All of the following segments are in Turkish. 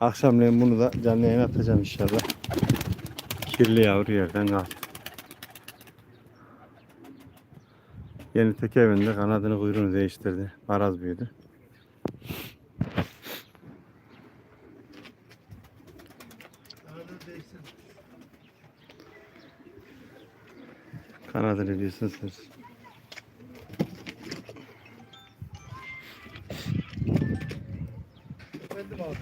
Akşamleyin bunu da canlı yayın atacağım inşallah. Kirli yavru yerden kal. Yeni tek evinde kanadını kuyruğunu değiştirdi. Maraz büyüdü. Kanadını diyorsun sen. Efendim abi.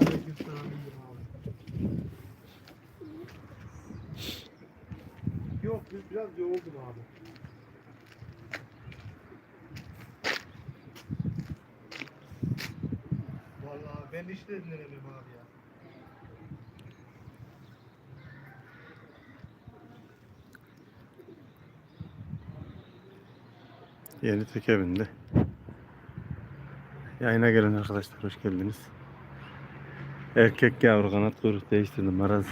Aleykümselam iyiyim abi. Yok biz biraz yoruldum abi. Ben işte dinlenemem abi ya. Yeni tek evinde. Yayına gelen arkadaşlar hoş geldiniz. Erkek yavru kanat kuyruk değiştirdim oldu.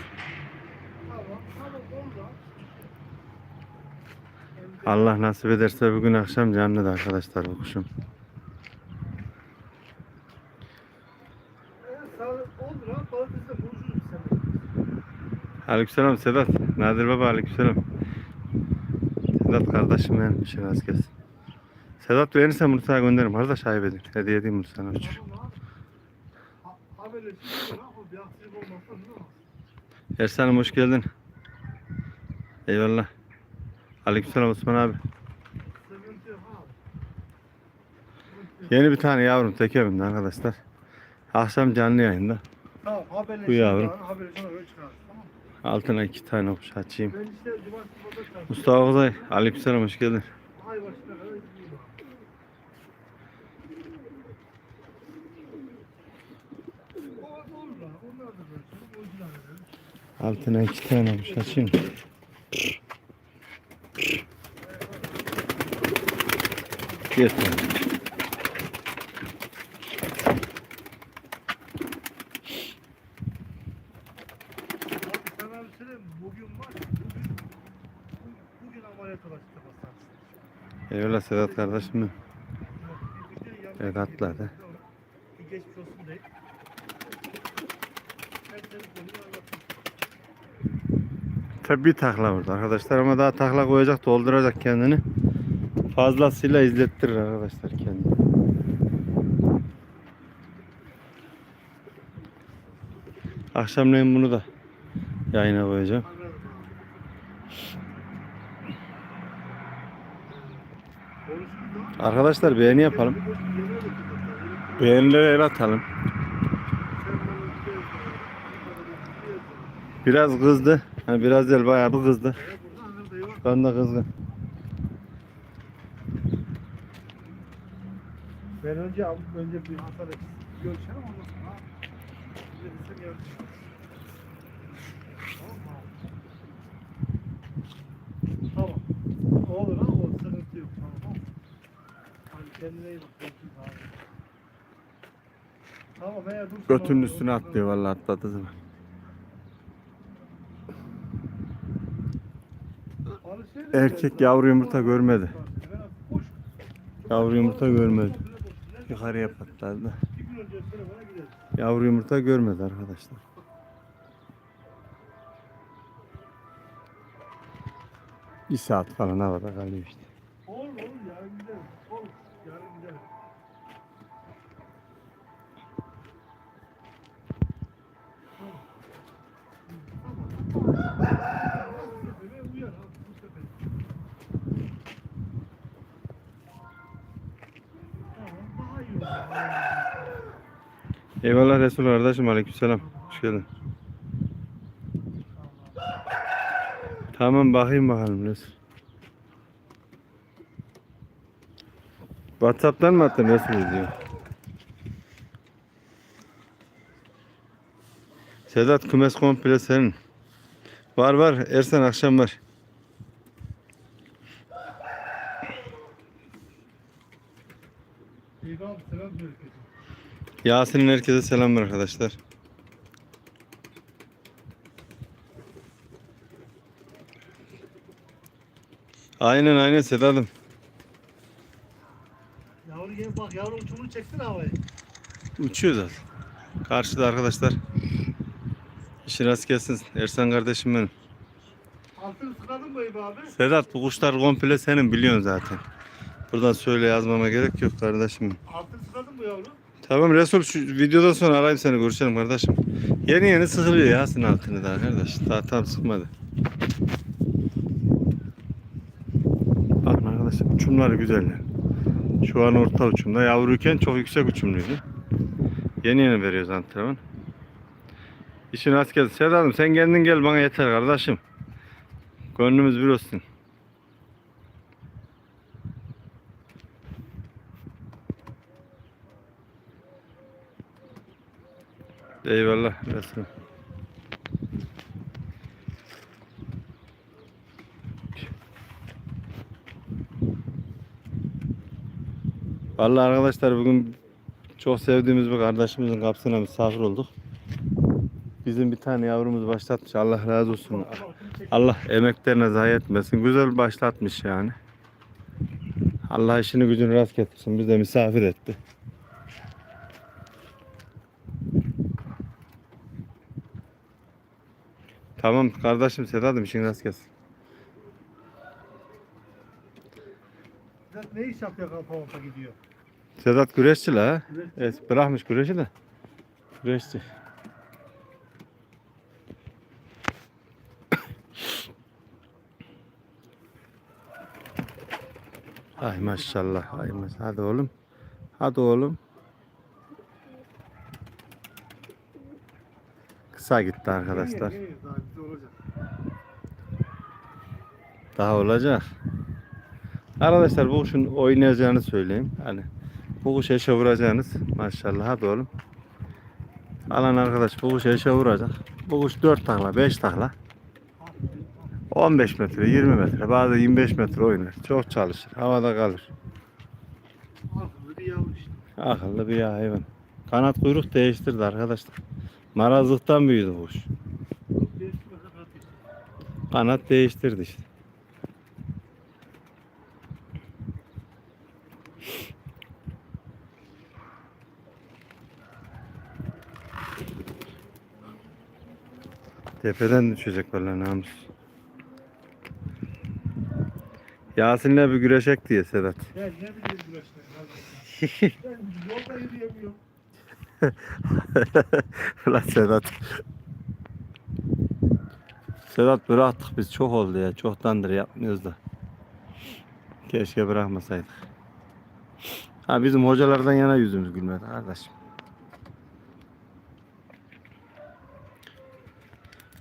Allah nasip ederse bugün akşam canlı da arkadaşlar bu kuşum. Aleykümselam Sedat. Nadir baba aleykümselam. Sedat kardeşim benim az kes. Sedat verirse Mursa'ya gönderirim. Kardeş ayıp edin. Hediye edeyim bir olmazsa ne olur? Ersan'ım hoş geldin. Eyvallah. Aleykümselam Osman abi. Yeni bir tane yavrum tek evimde arkadaşlar. Akşam canlı yayında. Tamam haberleşiriz. Bu yavrum. abi, Haberleşiriz. Öyle çıkarız. Tamam. Altına iki tane kuş açayım. Mustafa Kuzay. Aleykümselam hoş geldin. Altına iki tane kuş açayım. Yeter. Abi sana bir söyleyeyim mi? Bugün var ya. Bugün, bugün, bugün ameliyat olacak Eyvallah Sedat kardeşim. benim. Evet, atladı. Geçmiş olsun deyip. Tabi bir takla vurdu arkadaşlar ama daha takla koyacak dolduracak kendini. Fazlasıyla izlettirir arkadaşlar kendini. Akşamleyin bunu da yayına koyacağım. Anladım abi. Konuşuruz da. Arkadaşlar beğeni yapalım. Beğenilere el atalım. Biraz kızdı. Yani biraz değil bayağı bir kızdı. Ben de kızgın. Ben önce önce bir hasar görüşelim ondan sonra bir de. Tamam. Olur ama o sıkıntı yok. Tamam mı? Hadi kendine Götünün üstüne atlıyor vallahi atladı zaman. Erkek yavru yumurta görmedi. Yavru yumurta görmedi. Yukarıya patladı. Yavru yumurta görmedi arkadaşlar. Bir saat falan havada kalıyor işte. Eyvallah Resul kardeşim aleykümselam. Hoş geldin. Tamam bakayım bakalım Resul. Whatsapp'tan mı attın Resul diyor. Sedat kümes komple senin. Var var Ersen akşam var. Abi selam söyle kesin. Yasin'in herkese selamlar arkadaşlar. Aynen aynen Sedat'ım. Yavru gel bak yavru uçumunu çeksin havayı. Uçuyor zaten. Karşıda arkadaşlar. İşin rast gelsin. Ersan kardeşim benim. Altını sıkadın mı Eyüp abi? Sedat bu kuşlar komple senin biliyorsun zaten. Buradan söyle yazmama gerek yok kardeşim. Altını sıkadın mı yavrum? Tamam Resul şu videodan sonra arayayım seni görüşelim kardeşim. Yeni yeni sıkılıyor ya senin altını daha kardeş. Daha tam sıkmadı. Bakın arkadaşlar uçumları güzeller. Şu an orta uçumda. Yavruyken çok yüksek uçumluydu. Yeni yeni veriyoruz antrenman. İşin rast gelsin. Sedat'ım sen kendin gel bana yeter kardeşim. Gönlümüz bir olsun. Eyvallah Resul. Vallahi arkadaşlar bugün çok sevdiğimiz bir kardeşimizin kapısına misafir olduk. Bizim bir tane yavrumuz başlatmış. Allah razı olsun. Allah emeklerine zayi etmesin. Güzel başlatmış yani. Allah işini gücünü rast getirsin. Biz de misafir etti. Tamam kardeşim Sedat'ım işin rast gelsin. Sen ne iş yapıyor kafa gidiyor? Sedat güreşçi la ha. Güreşçi. Evet bırakmış güreşi de. Güreşçi. Ay maşallah. Ay maşallah. Hadi oğlum. Hadi oğlum. Kısa gitti arkadaşlar. Geliyor, geliyor. Daha olacak. Arkadaşlar bu kuşun oynayacağını söyleyeyim. Hani bu kuş eşe vuracağınız. Maşallah hadi oğlum. Alan arkadaş bu kuş eşe vuracak. Bu kuş 4 takla 5 takla. 15 metre 20 metre bazı 25 metre oynar. Çok çalışır. Havada kalır. Akıllı bir yavru işte. Bir hayvan. Kanat kuyruk değiştirdi arkadaşlar. Marazlıktan büyüdü bu kuş. Kanat değiştirdi işte. Tepeden düşecek valla namus. Yasin'le bir güreşek diye Sedat. Ya ne bileyim güreşler. Ben yolda yürüyemiyorum. Ulan Sedat. Sedat bıraktık biz çok oldu ya. Çoktandır yapmıyoruz da. Keşke bırakmasaydık. Ha bizim hocalardan yana yüzümüz gülmedi kardeşim.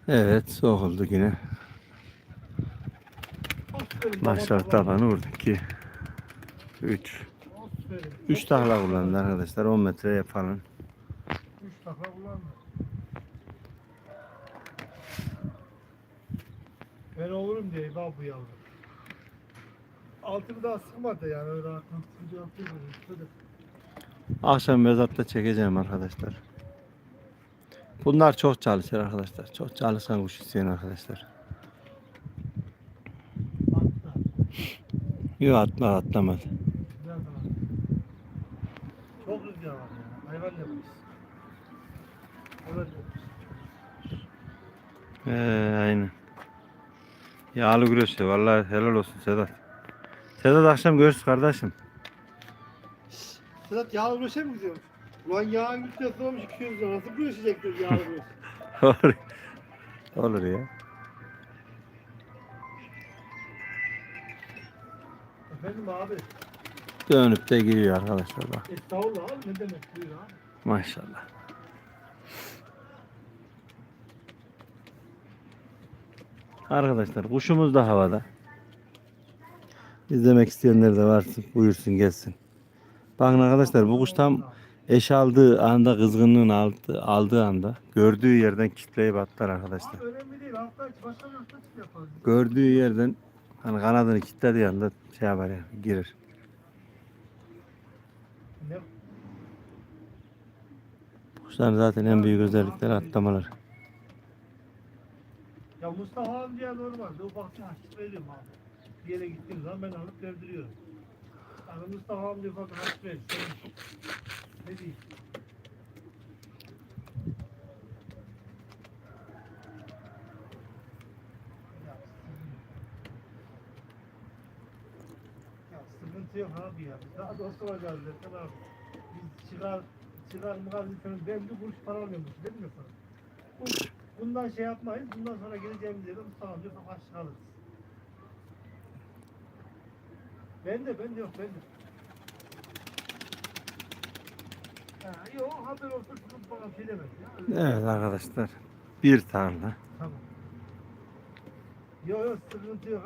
Evet soğuldu yine. Aferin. Başlar tabanı vurdu. 2 3 Aferin. 3 takla kullandı arkadaşlar 10 metreye falan. Üç takla kullandı. Ben bak bu yavru. Altını daha sıkmadı yani öyle rahatlıkla sıkıcı yapıyor. Şöyle. Akşam mezatta çekeceğim arkadaşlar. Bunlar çok çalışır arkadaşlar. Çok çalışkan kuş isteyen arkadaşlar. Yok atma atlamadı. Çok rüzgar var ya. Hayvan yapmış. Evet yapmış. Ee, aynen. Yağlı güreşti. Vallahi helal olsun Sedat. Sedat akşam görüşürüz kardeşim. Sedat yağlı güreşe mi gidiyormuş? Ulan yağın güreşe sormuş 200 lira. Nasıl güreşecektir yağlı güreş? Olur. Olur ya. Efendim abi. Dönüp de giriyor arkadaşlar bak. Estağfurullah abi ne demek buyur abi. Maşallah. Arkadaşlar kuşumuz da havada. İzlemek isteyenler de varsa buyursun gelsin. Bakın arkadaşlar bu kuş tam eş aldığı anda kızgınlığını aldı, aldığı anda gördüğü yerden kitleyip atlar arkadaşlar. Gördüğü yerden hani kanadını kilitlediği anda şey yapar ya girir. Kuşların zaten en büyük özellikleri atlamaları. Ya Mustafa abi diye normalde ufakçı harçlık veriyorum abi. Bir yere gittiğim zaman ben alıp verdiriyorum. Yani Mustafa abi diye ufak harçlık verir. Şey ne diyeyim? sıkıntı yok abi ya. Biz daha dost olacağız zaten abi. Biz çıkar, çıkar mıkar bir belli kuruş para alıyormuş değil mi sana? Kuruş bundan şey yapmayız. Bundan sonra geleceğimiz yerde Mustafa diyor kaç çıkarız. Ben de ben de yok ben de. Ha, yok haber olsa sıkıntı bana şey demez ya. Evet arkadaşlar. Bir tarla. Tamam. Yok yok sıkıntı yok.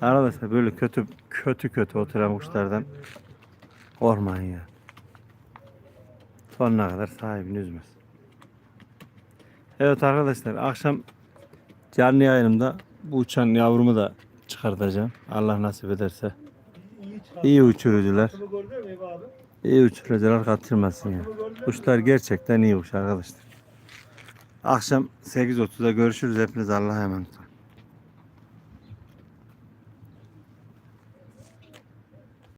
Arkadaşlar böyle kötü kötü kötü oturan kuşlardan korkmayın ya. Sonuna kadar sahibini üzmez. Evet arkadaşlar akşam canlı yayınımda bu uçan yavrumu da çıkartacağım. Allah nasip ederse. İyi uçurucular. İyi uçurucular kaçırmasın ya. Kuşlar gerçekten iyi kuş arkadaşlar. Akşam 8.30'da görüşürüz. Hepiniz Allah'a emanet olun.